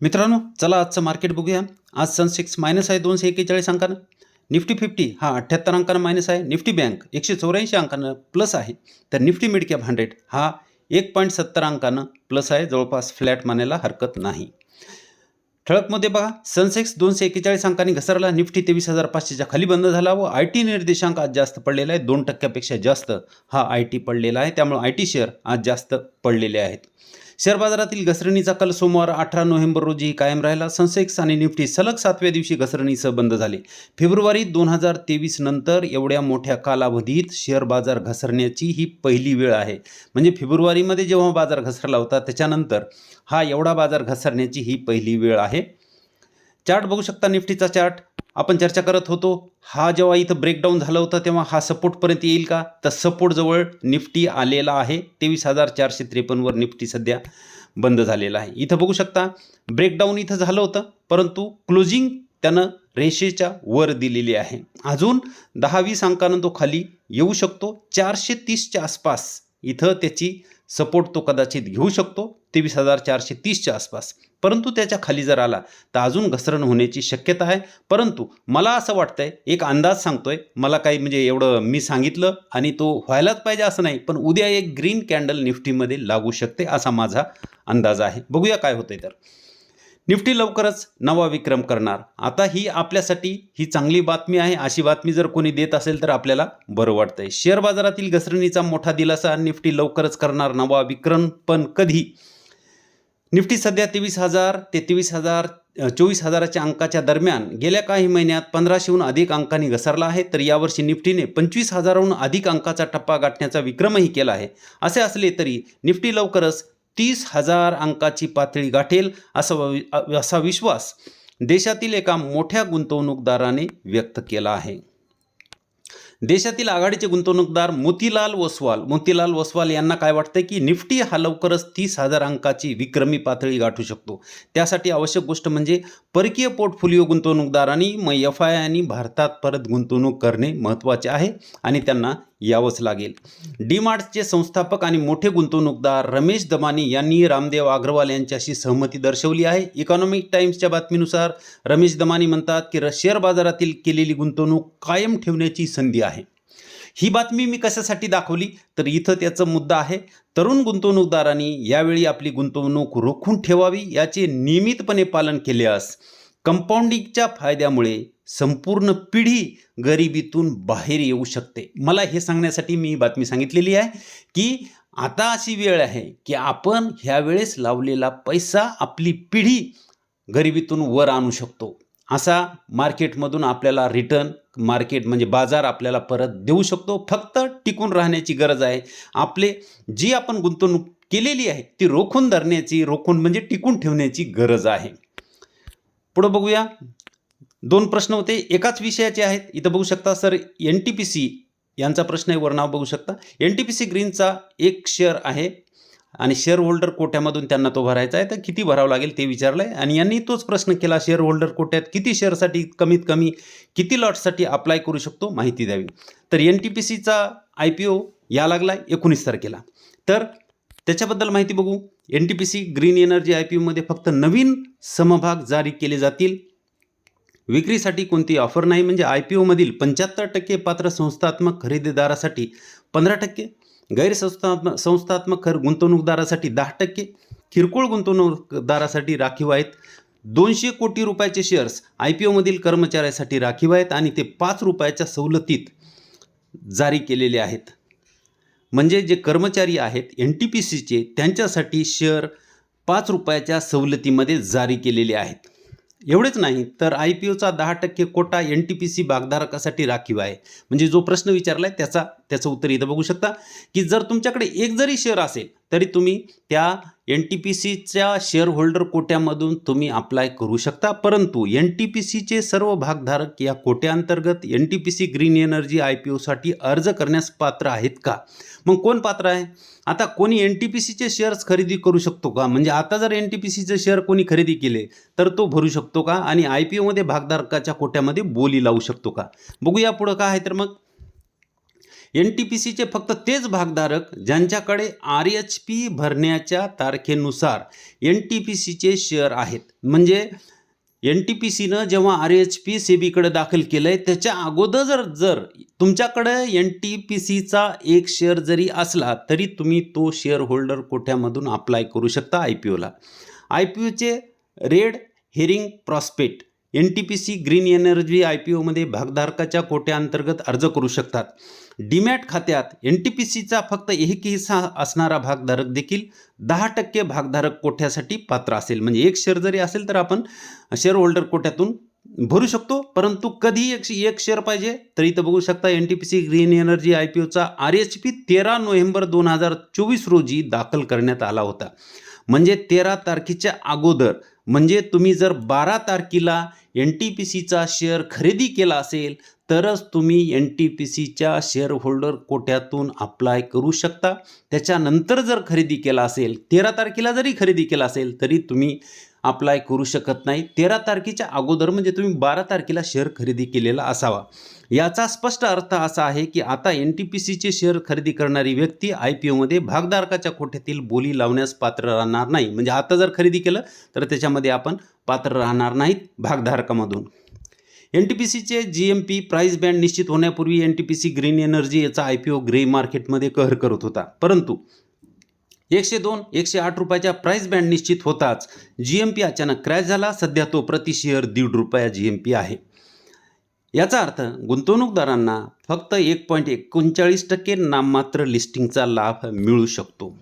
मित्रांनो चला आजचं मार्केट बघूया. आज सनसेक्स मायनस आहे दोनशे एक्केचाळीस अंकानं. निफ्टी फिफ्टी हा अठ्ठ्याहत्तर अंकानं मायनस आहे. निफ्टी बँक एकशे चौऱ्याऐंशी अंकानं प्लस आहे. तर निफ्टी मिडकॅप हंड्रेड हा एक पॉईंट सत्तर अंकानं प्लस आहे. जवळपास फ्लॅट मानायला हरकत नाही. ठळकमध्ये बघा सनसेक्स दोनशे एक्केचाळीस अंकांनी घसरला. निफ्टी तेवीस हजार पाचशेच्या खाली बंद झाला व आय टी निर्देशांक आज जास्त पडलेला आहे. दोन टक्क्यापेक्षा जास्त हा आय टी पडलेला आहे. त्यामुळे आय टी शेअर आज जास्त पडलेले आहेत. शेअर बाजारातील घसरणीचा कल सोमवार अठरा नोव्हेंबर रोजी कायम राहिला. सनसेक्स आणि निफ्टी सलग सातव्या दिवशी घसरणीसह बंद झाले. फेब्रुवारी दोन हजार तेवीस नंतर एवढ्या मोठ्या कालावधीत शेअर बाजार घसरण्याची ही पहिली वेळ आहे. म्हणजे फेब्रुवारीमध्ये जेव्हा बाजार घसरला होता त्याच्यानंतर हा एवढा बाजार घसरण्याची ही पहिली वेळ आहे. चार्ट बघू शकता निफ्टीचा चार्ट. आपण चर्चा करत होतो हा जेव्हा इथं ब्रेकडाऊन झालं होतं तेव्हा हा सपोर्टपर्यंत येईल का? तर सपोर्टजवळ निफ्टी आलेला आहे. तेवीस हजार चारशे त्रेपन्नवर निफ्टी सध्या बंद झालेला आहे. इथं बघू शकता ब्रेकडाऊन इथं झालं होतं परंतु क्लोजिंग त्यानं रेषेच्या वर दिलेली आहे. अजून दहा वीस अंकानं तो खाली येऊ शकतो. चारशे तीसच्या आसपास इथं त्याची सपोर्ट तो कदाचित घेऊ शकतो तेवीस हजार चारशे तीसच्या आसपास. परंतु त्याच्याखाली जर आला तर अजून घसरण होण्याची शक्यता आहे. परंतु मला असं वाटतंय एक अंदाज सांगतोय मला काही म्हणजे एवढं मी सांगितलं आणि तो व्हायलाच पाहिजे असं नाही पण उद्या एक ग्रीन कॅन्डल निफ्टीमध्ये लागू शकते असा माझा अंदाज आहे. बघूया काय होतंय तर. निफ्टी लवकरच नवा विक्रम करणार. आता ही आपल्यासाठी ही चांगली बातमी आहे. अशी बातमी जर कोणी देत असेल तर आपल्याला बरं वाटतंय. शेअर बाजारातील घसरणीचा मोठा दिलासा निफ्टी लवकरच करणार नवा विक्रम पण कधी? निफ्टी सध्या तेवीस हजार ते तेवीस हजार चोवीस हजाराच्या अंकाच्या दरम्यान गेल्या काही महिन्यात पंधराशेहून अधिक अंकांनी घसरला आहे. तर यावर्षी निफ्टीने पंचवीस हजाराहून अधिक अंकाचा टप्पा गाठण्याचा विक्रमही केला आहे. असे असले तरी निफ्टी लवकरच तीस हजार अंकाची पातळी गाठेल असा असा विश्वास देशातील एका मोठ्या गुंतवणूकदाराने व्यक्त केला आहे. देशातील आघाडीचे गुंतवणूकदार मोतीलाल ओसवाल मोतीलाल ओसवाल यांना काय वाटतं की निफ्टी हा लवकरच तीस हजार अंकाची विक्रमी पातळी गाठू शकतो. त्यासाठी आवश्यक गोष्ट म्हणजे परकीय पोर्टफोलिओ गुंतवणूकदारांनी मग एफ आय आणि भारतात परत गुंतवणूक करणे महत्त्वाचे आहे आणि त्यांना यावंच लागेल. डीमार्टचे संस्थापक आणि मोठे गुंतवणूकदार रमेश दमानी यांनी रामदेव अग्रवाल यांच्याशी सहमती दर्शवली आहे. इकॉनॉमिक टाइम्सच्या बातमीनुसार रमेश दमानी म्हणतात की र- शेअर बाजारातील केलेली गुंतवणूक कायम ठेवण्याची संधी आहे. ही बातमी मी कशासाठी दाखवली? तर इथं त्याचा मुद्दा आहे. तरुण गुंतवणूकदारांनी यावेळी आपली गुंतवणूक रोखून ठेवावी याचे नियमितपणे पालन केल्यास कंपाऊंडिंगच्या फायद्यामुळे संपूर्ण पिढी गरिबीतून बाहेर येऊ शकते. मला हे सांगण्यासाठी मी ही बातमी सांगितलेली आहे की आता अशी वेळ आहे की आपण ह्यावेळेस लावलेला पैसा आपली पिढी गरिबीतून वर आणू शकतो. असा मार्केटमधून आपल्याला रिटर्न मार्केट म्हणजे बाजार आपल्याला परत देऊ शकतो. फक्त टिकून राहण्याची गरज आहे. आपले जी आपण गुंतवणूक केलेली आहे ती रोखून धरण्याची रोखून म्हणजे टिकून ठेवण्याची गरज आहे. पुढं बघूया. दोन प्रश्न होते. एकाच विषयाचे आहेत. इथं बघू शकता sir N T P C यांचा प्रश्न आहे. वर नाव बघू शकता. एन टी पी सी ग्रीनचा एक शेअर आहे. आणि शेअर होल्डर कोट्यामधून त्यांना तो भरायचा आहे. तर किती भरावं लागेल ते विचारलं आहे आणि यांनी तोच प्रश्न केला. शेअर होल्डर कोट्यात किती शेअरसाठी कमीत कमी किती लॉटसाठी अप्लाय करू शकतो माहिती द्यावी. तर एन टी पी सीचा आय पी ओ या लागला एकोणीस तारखेला. तर त्याच्याबद्दल माहिती बघू. N T P C green energy I P ओमध्ये फक्त नवीन समभाग जारी केले जातील. विक्रीसाठी कोणती ऑफर नाही म्हणजे आय पी ओमधील पंच्याहत्तर टक्के पात्र संस्थात्मक खरेदीदारासाठी पंधरा टक्के गैरसंस्थात्मक संस्थात्मक खर गुंतवणूकदारासाठी दहा टक्के किरकोळ गुंतवणूकदारासाठी राखीव आहेत दोनशे कोटी रुपयाचे शेअर्स आय पी ओमधील कर्मचाऱ्यासाठी राखीव आहेत आणि ते पाच रुपयाच्या सवलतीत जारी केलेले आहेत. म्हणजे जे कर्मचारी आहेत एन टी पी सीचे त्यांच्यासाठी शेअर पाच रुपयाच्या सवलतीमध्ये जारी केलेले आहेत. एवढेच नाही तर आय पी ओचा दहा टक्के quota N T P C भागधारकासाठी राखीव आहे. म्हणजे जो प्रश्न विचारला आहे त्याचा त्याचं उत्तर इथं बघू शकता की जर तुमच्याकडे एक जरी शेअर असेल तरी तुम्ही त्या एन टी पी सीच्या शेअर होल्डर कोट्यामधून तुम्ही अप्लाय करू शकता. परंतु एन टी पी सीचे सर्व भागधारक या कोट्याअंतर्गत N T P C green energy I P ओसाठी अर्ज करण्यास पात्र आहेत का? मग कोण पात्र आहे? आता कोणी एन टी पी सीचे शेअर्स खरेदी करू शकतो का? म्हणजे आता जर एन टी पी सीचे शेअर कोणी खरेदी केले तर तो भरू शकतो का? आणि आय पी ओमध्ये भागधारकाच्या कोट्यामध्ये बोली लावू शकतो का? बघूया पुढं काय आहे तर मग. एन टी पी सीचे फक्त तेच भागधारक ज्यांच्याकडे आर एच पी भरण्याच्या तारखेनुसार एन टी पी सीचे शेअर आहेत. म्हणजे एन टी पी सीनं जेव्हा आर एच पी सेबीकडे दाखल केलं आहे त्याच्या अगोदर जर जर तुमच्याकडं एन टी पी सीचा एक शेअर जरी असला तरी तुम्ही तो शेअर होल्डर कोठ्यामधून अप्लाय करू शकता आय पी ओला आय पी ओचे red herring prospect N T P C green energy I P ओमध्ये भागधारकाच्या कोट्याअंतर्गत अर्ज करू शकतात. डीमॅट खात्यात एन टी पी सीचा फक्त एक हिस्सा असणारा भागधारक देखील दहा टक्के भागधारक कोठ्यासाठी पात्र असेल. म्हणजे एक शेअर जरी असेल तर आपण शेअर होल्डर कोट्यातून भरू शकतो परंतु कधी एक एक शेअर पाहिजे तर इथं बघू शकता N T P C green energy I P Ocha R H P तेरा नोव्हेंबर दोन हजार चोवीस रोजी दाखल करण्यात आला होता. म्हणजे तेरा तारखेच्या अगोदर म्हणजे तुम्ही जर बारा तारखेला एन टी पी सीचा शेअर खरेदी केला असेल तरच तुम्ही एन टी पी सीच्या शेअर होल्डर कोट्यातून अप्लाय करू शकता. त्याच्यानंतर जर खरेदी केला असेल तेरा तारखेला जरी खरेदी केला असेल तरी तुम्ही अप्लाय करू शकत नाही. तेरा तारखेच्या अगोदर म्हणजे तुम्ही बारा तारखेला शेअर खरेदी केलेला असावा. याचा स्पष्ट अर्थ असा आहे की आता एन टी पी सीचे शेअर खरेदी करणारी व्यक्ती आय पी ओमध्ये भागधारकाच्या कोठ्यातील बोली लावण्यास पात्र राहणार नाही. म्हणजे आता जर खरेदी केलं तर त्याच्यामध्ये आपण पात्र राहणार नाहीत भागधारकामधून. एन टी पी सीचे G M P price band निश्चित होण्यापूर्वी N T P C green energy याचा आय पी ओ ग्रे मार्केटमध्ये कहर करत होता. परंतु एकशे दोन एकशे आठ रुपयाच्या प्राईस बँड निश्चित होताच जी एम पी अचानक क्रॅश झाला. सध्या तो प्रति शेअर दीड रुपया जी एम पी आहे. याचा अर्थ गुंतवणूकदारांना फक्त एक पॉईंट एकोणचाळीस टक्के नाममात्र लिस्टिंगचा लाभ मिळू शकतो.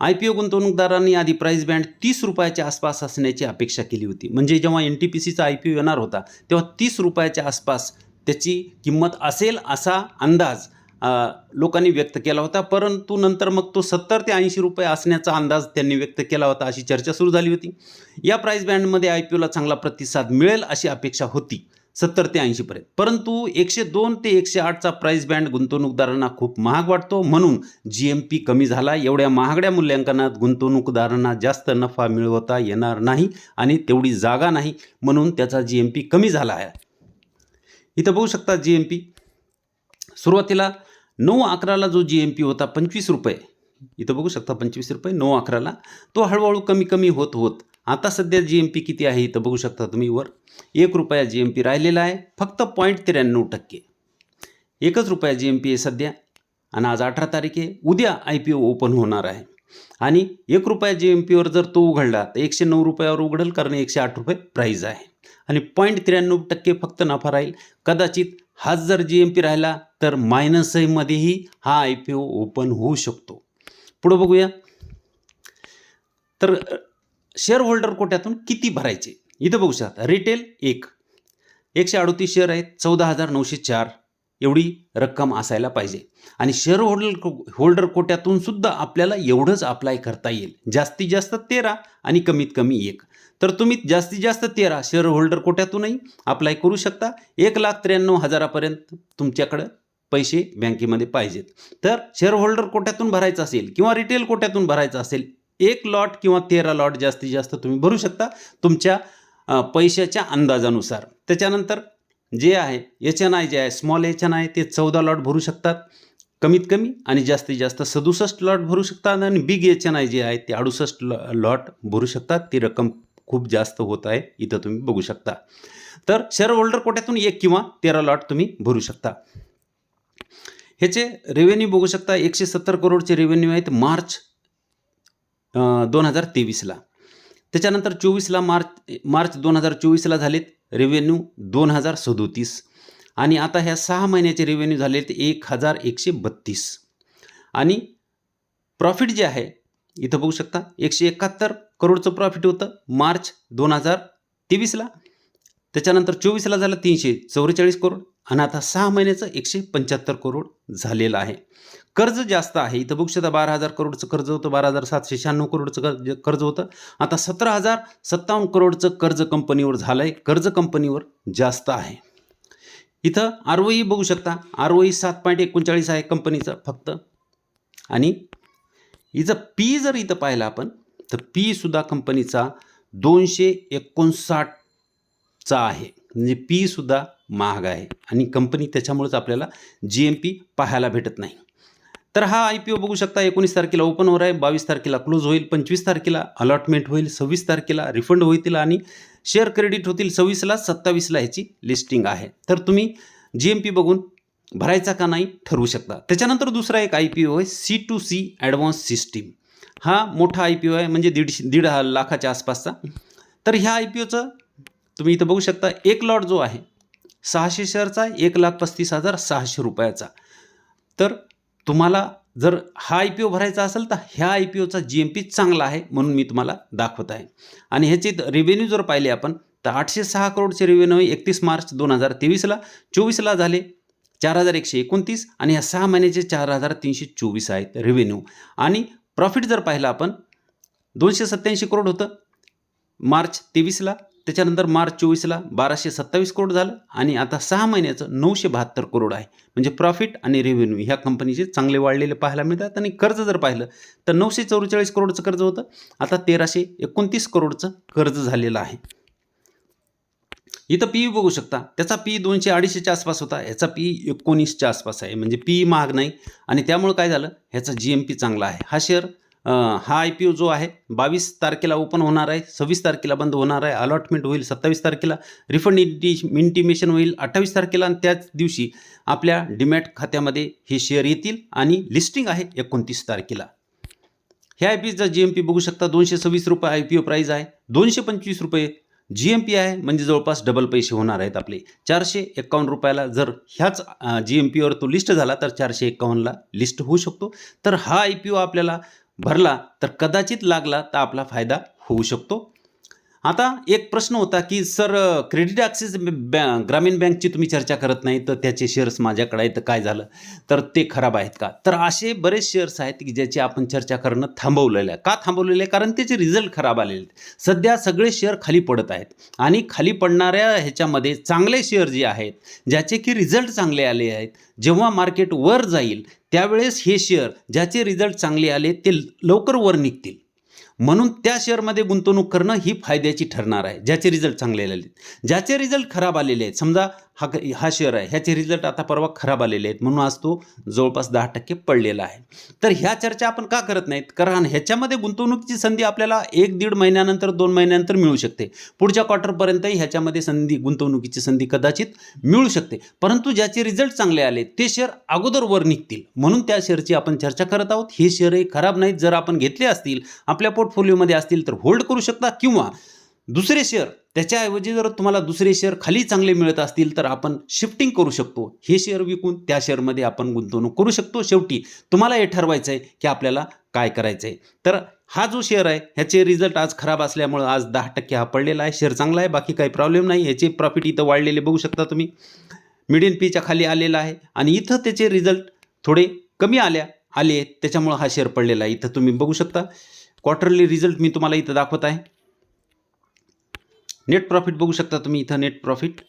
आय पी ओ गुंतवणूकदारांनी आधी प्राईस बँड तीस रुपयाच्या आसपास असण्याची अपेक्षा केली होती. म्हणजे जेव्हा एन टी पी सीचा आय पी ओ येणार होता तेव्हा तीस रुपयाच्या आसपास त्याची किंमत असेल असा अंदाज लोकांनी व्यक्त केला होता. परंतु नंतर मग तो सत्तर ते ऐंशी रुपये असण्याचा अंदाज त्यांनी व्यक्त केला होता अशी चर्चा सुरू झाली होती. या प्राईस बँडमध्ये आय पी ओला चांगला प्रतिसाद मिळेल अशी अपेक्षा होती. सत्तर ते ऐंशीपर्यंत परंतु एकशे दोन ते एकशे आठचा प्राईस बँड गुंतवणूकदारांना खूप महाग वाटतो. म्हणून जी एम पी कमी झाला. एवढ्या महागड्या मूल्यांकनात गुंतवणूकदारांना जास्त नफा मिळवता येणार नाही आणि तेवढी जागा नाही. म्हणून त्याचा जी एम पी कमी झाला आहे. इथं बघू शकता जी एम पी सुरुवातीला नऊ अकराला जो जी एम पी होता पंचवीस रुपये. इथं बघू शकता पंचवीस रुपये नऊ अकराला. तो हळूहळू कमी कमी होत होत आता सध्या जी एम पी किती आहे इथं बघू शकता तुम्ही वर. एक रुपया जी एम पी राहिलेला आहे फक्त पॉईंट त्र्याण्णव टक्के. एकच रुपया जी एम पी आहे सध्या आणि आज अठरा तारीख आहे उद्या आय पी ओ ओपन होणार आहे. आणि एक रुपया जी एम पीवर जर तो उघडला तर एकशे नऊ रुपयावर उघडेल कारण एकशे आठ रुपये प्राईज आहे. आणि पॉईंट त्र्याण्णव टक्के फक्त नफा राहील. कदाचित हाच जर जी एम पी राहिला तर मायनसमध्येही हा आय पी ओ ओपन होऊ शकतो. पुढं बघूया. तर शेअर होल्डर कोट्यातून किती भरायचे? इथं बघू शकता रिटेल एक. एकशे अडोतीस शेअर आहेत चौदा हजार नऊशे चार. एवढी रक्कम असायला पाहिजे. आणि शेअर होल्डर होल्डर कोट्यातून सुद्धा आपल्याला एवढंच अप्लाय करता येईल. जास्तीत जास्त तेरा आणि कमीत कमी एक. तर तुम्ही जास्तीत जास्त तेरा शेअर होल्डर कोट्यातूनही अप्लाय करू शकता. एक लाख त्र्याण्णव हजारापर्यंत तुमच्याकडं पैसे बँकेमध्ये पाहिजेत. तर शेअर होल्डर कोट्यातून भरायचं असेल किंवा रिटेल कोट्यातून भरायचं असेल एक लॉट किंवा तेरा लॉट जास्तीत जास्त तुम्ही भरू शकता तुमच्या पैशाच्या अंदाजानुसार. त्याच्यानंतर जे आहे एच एन आय जे आहे स्मॉल एच एन आय ते चौदा लॉट भरू शकतात. कमीत कमी आणि जास्तीत जास्त सदुसष्ट लॉट भरू शकतात आणि बिग एच एन आय जे आहे ते अडुसष्ट लॉ लॉट भरू शकतात. ती रक्कम खूप जास्त होत आहे इथं तुम्ही बघू शकता. तर शेअर होल्डर कोट्यातून एक किंवा तेरा लॉट तुम्ही भरू शकता. ह्याचे रेव्हेन्यू बघू शकता एकशे सत्तर करोडचे रेव्हेन्यू आहेत. मार्च दोन हजार तेवीसला. त्याच्यानंतर चोवीसला मार्च मार्च दोन हजार चोवीसला झालेत रेव्हेन्यू दोन हजार सदोतीस. आणि आता ह्या सहा महिन्याचे रेव्हेन्यू झालेत एक हजार एकशे बत्तीस. आणि प्रॉफिट जे आहे इथं बघू शकता एकशे एकाहत्तर करोडचं प्रॉफिट होतं मार्च दोन हजार तेवीसला. त्याच्यानंतर चोवीसला झालं तीनशे चौवेचाळीस करोड. आणि आता सहा महिन्याचं एकशे पंच्याहत्तर करोड झालेलं आहे. कर्ज जास्त आहे. इथं बघू शकता बारा हजार करोडचं कर्ज होतं. बारा हजार सातशे शहाण्णव करोडचं कर्ज कर्ज होतं. आता सतरा हजार सत्तावन्न करोडचं कर्ज कंपनीवर झालं आहे कर्ज कंपनीवर जास्त आहे. इथं आर ओ ई बघू शकता. आर ओ ई सात पॉईंट एकोणचाळीस आहे कंपनीचं फक्त. आणि हिचं पी जर इथं पाहिलं आपण तर पी सुद्धा कंपनीचा दोनशे एकोणसाठचा आहे. म्हणजे पीसुद्धा महाग आहे. आणि कंपनी त्याच्यामुळेच आपल्याला जी एम पी पाहायला भेटत नाही. तर हा आय पी ओ बघू शकता एकोणीस तारखेला ओपन होणार आहे बावीस तारखेला क्लोज होईल पंचवीस तारखेला अलॉटमेंट होईल सव्वीस तारखेला रिफंड होतील आणि शेअर क्रेडिट होतील सव्वीसला सत्तावीसला ह्याची लिस्टिंग आहे. तर तुम्ही जी एम पी बघून भरायचा का नाही ठरवू शकता. त्याच्यानंतर दुसरा एक आय पी ओ आहे C two C advance system हा मोठा आय पी ओ आहे म्हणजे दीडशे दीड लाखाच्या आसपासचा. तर ह्या आय पी ओचं तुम्ही इथं बघू शकता एक लॉट जो आहे सहाशे शेअरचा एक लाख पस्तीस हजार सहाशे रुपयाचा. तर तुम्हाला जर हा आय पी ओ भरायचा असेल तर ह्या आय पी ओचा जी एम पी चांगला आहे म्हणून मी तुम्हाला दाखवत आहे. आणि ह्याचे रेव्हेन्यू जर पाहिले आपण तर आठशे सहा करोडचे रेव्हेन्यू एकतीस मार्च दोन हजार तेवीसला. चोवीसला झाले चार हजार एकशे एकोणतीस आणि ह्या सहा महिन्याचे चार हजार तीनशे चोवीस आहेत रेव्हेन्यू आणि प्रॉफिट जर पाहिलं आपण दोनशे सत्त्याऐंशी करोड होतं मार्च तेवीसला. त्याच्यानंतर मार्च चोवीसला बाराशे सत्तावीस करोड झालं आणि आता सहा महिन्याचं नऊशे बहात्तर करोड आहे. म्हणजे प्रॉफिट आणि रेव्हेन्यू ह्या कंपनीचे चांगले वाढलेले पाहायला मिळतात आणि कर्ज जर पाहिलं तर नऊशे चौवेचाळीस करोडचं कर्ज होतं. आता तेराशे एकोणतीस करोडचं कर्ज झालेलं आहे. इथं पी बघू शकता. त्याचा पी दोनशे अडीचशेच्या आसपास होता. ह्याचा पी एकोणीसच्या आसपास आहे. म्हणजे पी महाग नाही. आणि त्यामुळं काय झालं? ह्याचा जी एम पी चांगला आहे. हा शेअर हा आय पी ओ जो आहे बावीस तारखेला ओपन होणार आहे सव्वीस तारखेला बंद होणार आहे अलॉटमेंट होईल सत्तावीस तारखेला रिफंड इंटी इंटिमेशन होईल अठ्ठावीस तारखेला आणि त्याच दिवशी आपल्या डीमॅट खात्यामध्ये हे शेअर येतील आणि लिस्टिंग आहे एकोणतीस तारखेला. ह्या आय पीचा जी एम पी बघू शकता दोनशे सव्वीस रुपये आय पी ओ प्राईज आहे दोनशे पंचवीस रुपये जी एम पी आहे म्हणजे जवळपास डबल पैसे होणार आहेत आपले. चारशे एक्कावन्न रुपयाला जर ह्याच जी एम पीवर तो लिस्ट झाला तर चारशे एक्कावन्नला लिस्ट होऊ शकतो. तर हा आय पी ओ आपल्याला भरला तर कदाचित लागला तर आपला फायदा होऊ शकतो. आता एक प्रश्न होता की सर क्रेडिट ॲक्सिस बॅ ग्रामीण बँकची तुम्ही चर्चा करत नाही तर त्याचे शेअर्स माझ्याकडे आहेत तर काय झालं? तर ते खराब आहेत का? तर असे बरेच शेअर्स आहेत की ज्याची आपण चर्चा करणं थांबवलेलं आहे. का थांबवलेलं आहे? कारण त्याचे रिझल्ट खराब आलेले आहेत. सध्या सगळे शेअर खाली पडत आहेत. आणि खाली पडणाऱ्या ह्याच्यामध्ये चांगले शेअर जे आहेत ज्याचे की रिझल्ट चांगले आले आहेत जेव्हा मार्केट वर जाईल त्यावेळेस हे शेअर ज्याचे रिझल्ट चांगले आले ते लवकर वर निघतील. म्हणून त्या शेअरमध्ये गुंतवणूक करणं ही फायद्याची ठरणार आहे ज्याचे रिझल्ट चांगले आलेले आहेत. ज्याचे रिझल्ट खराब आलेले आहेत समजा हा हा शेअर आहे. ह्याचे रिझल्ट आता परवा खराब आलेले आहेत. म्हणून आज तो जवळपास दहा टक्के पडलेला आहे. तर ह्या चर्चा आपण का करत नाहीत? कारण ह्याच्यामध्ये गुंतवणुकीची संधी आपल्याला एक दीड महिन्यानंतर दोन महिन्यानंतर मिळू शकते. पुढच्या क्वार्टरपर्यंतही ह्याच्यामध्ये संधी गुंतवणुकीची संधी कदाचित मिळू शकते. परंतु ज्याचे रिझल्ट चांगले आले ते शेअर अगोदर वर निघतील. म्हणून त्या शेअरची आपण चर्चा करत आहोत. हे शेअरही खराब नाहीत. जर आपण घेतले असतील आपल्या पोर्टफोलिओमध्ये असतील तर होल्ड करू शकता किंवा दुसरे शेअर त्याच्याऐवजी जर तुम्हाला दुसरे शेअर खाली चांगले मिळत असतील तर आपण शिफ्टिंग करू शकतो. हे शेअर विकून त्या शेअरमध्ये आपण गुंतवणूक करू शकतो. शेवटी तुम्हाला हे ठरवायचं आहे की आपल्याला काय करायचं आहे तर हा जो शेअर आहे ह्याचे रिझल्ट आज खराब असल्यामुळं आज दहा टक्के हा पडलेला आहे. शेअर चांगला आहे बाकी काही प्रॉब्लेम नाही. ह्याचे प्रॉफिट इथं वाढलेले बघू शकता तुम्ही. मिडियन पीच्या खाली आलेला आहे आणि इथं त्याचे रिझल्ट थोडे कमी आल्या आले आहेत. त्याच्यामुळं हा शेअर पडलेला आहे. इथं तुम्ही बघू शकता. क्वार्टरली रिझल्ट मी तुम्हाला इथं दाखवत आहे. नेट प्रॉफिट बघू शकता तुम्ही इथं नेट प्रॉफिट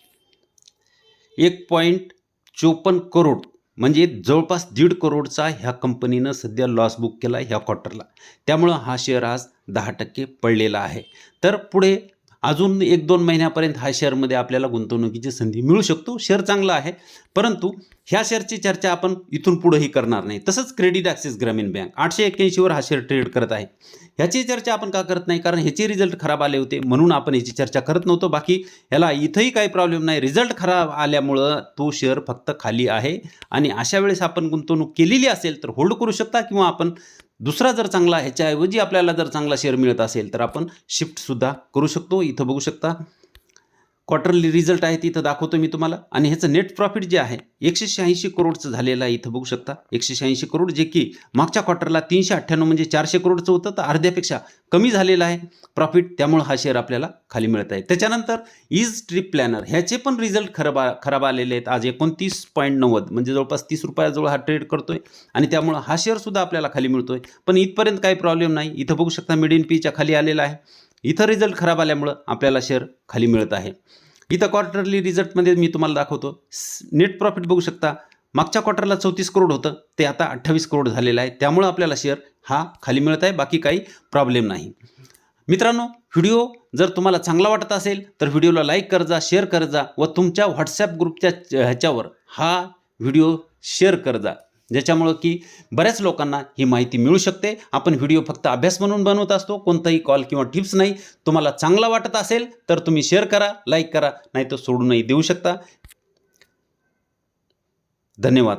एक पॉईंट चोपन्न करोड म्हणजे जवळपास दीड करोडचा ह्या कंपनीनं सध्या लॉस बुक केला ह्या क्वार्टरला त्यामुळं हा शेअर आज दहा टक्के पडलेला आहे. तर पुढे अजून एक दोन महिन्यापर्यंत हा शेअरमध्ये आपल्याला गुंतवणुकीची संधी मिळू शकतो. शेअर चांगला आहे परंतु ह्या शेअरची चर्चा आपण इथून पुढेही करणार नाही. तसंच क्रेडिट ॲक्सिस ग्रामीण बँक आठशे एक्क्याऐंशीवर हा शेअर ट्रेड करत आहे. ह्याची चर्चा आपण का करत नाही? कारण ह्याचे रिझल्ट खराब आले होते म्हणून आपण याची चर्चा करत नव्हतो. बाकी ह्याला इथंही काही प्रॉब्लेम नाही. रिझल्ट खराब आल्यामुळं तो शेअर फक्त खाली आहे. आणि अशा वेळेस आपण गुंतवणूक केलेली असेल तर होल्ड करू शकता किंवा आपण दुसरा जर चांगला ह्याच्याऐवजी आपल्याला जर चांगला शेअर मिळत असेल तर आपण शिफ्टसुद्धा करू शकतो. इथं बघू शकता क्वार्टरली रिझल्ट आहे इथं दाखवतो मी तुम्हाला. आणि ह्याचं नेट प्रॉफिट जे आहे एकशे शहाऐंशी करोडचं झालेलं आहे इथं बघू शकता. एकशे शहाऐंशी करोड जे की मागच्या क्वार्टरला तीनशे अठ्ठ्याण्णव म्हणजे चारशे करोडचं होतं तर अर्ध्यापेक्षा कमी झालेलं आहे. प्रॉफिट त्यामुळं हा शेअर आपल्याला खाली मिळत आहे. त्याच्यानंतर इज ट्रिप प्लॅनर ह्याचे पण रिझल्ट खराब खराब आलेले आहेत. आज एकोणतीस पॉईंट नव्वद म्हणजे जवळपास तीस रुपयाजवळ हा ट्रेड करतोय. आणि त्यामुळं हा शेअरसुद्धा आपल्याला खाली मिळतोय. पण इथपर्यंत काही प्रॉब्लेम नाही. इथं बघू शकता मिडियन पीच्या खाली आलेला आहे. इथं रिझल्ट खराब आल्यामुळं आपल्याला शेअर खाली मिळत आहे. इथं क्वार्टरली रिझल्टमध्ये मी तुम्हाला दाखवतो. नेट प्रॉफिट बघू शकता. मागच्या क्वार्टरला चौतीस करोड होतं. ते आता अठ्ठावीस करोड झालेलं आहे. त्यामुळं आपल्याला शेअर हा खाली मिळत आहे. बाकी काही प्रॉब्लेम नाही. मित्रांनो व्हिडिओ जर तुम्हाला चांगला वाटत असेल तर व्हिडिओला लाईक कर जा शेअर कर जा व तुमच्या व्हॉट्सॲप ग्रुपच्या ह्याच्यावर हा व्हिडिओ शेअर कर जा ज्याच्यामुळं की बऱ्याच लोकांना ही माहिती मिळू शकते. आपण व्हिडिओ फक्त अभ्यास म्हणून बनवत असतो. कोणताही कॉल किंवा टिप्स नाही. तुम्हाला चांगला वाटत असेल तर तुम्ही शेअर करा लाईक करा नाही तर सोडूनही देऊ शकता. धन्यवाद.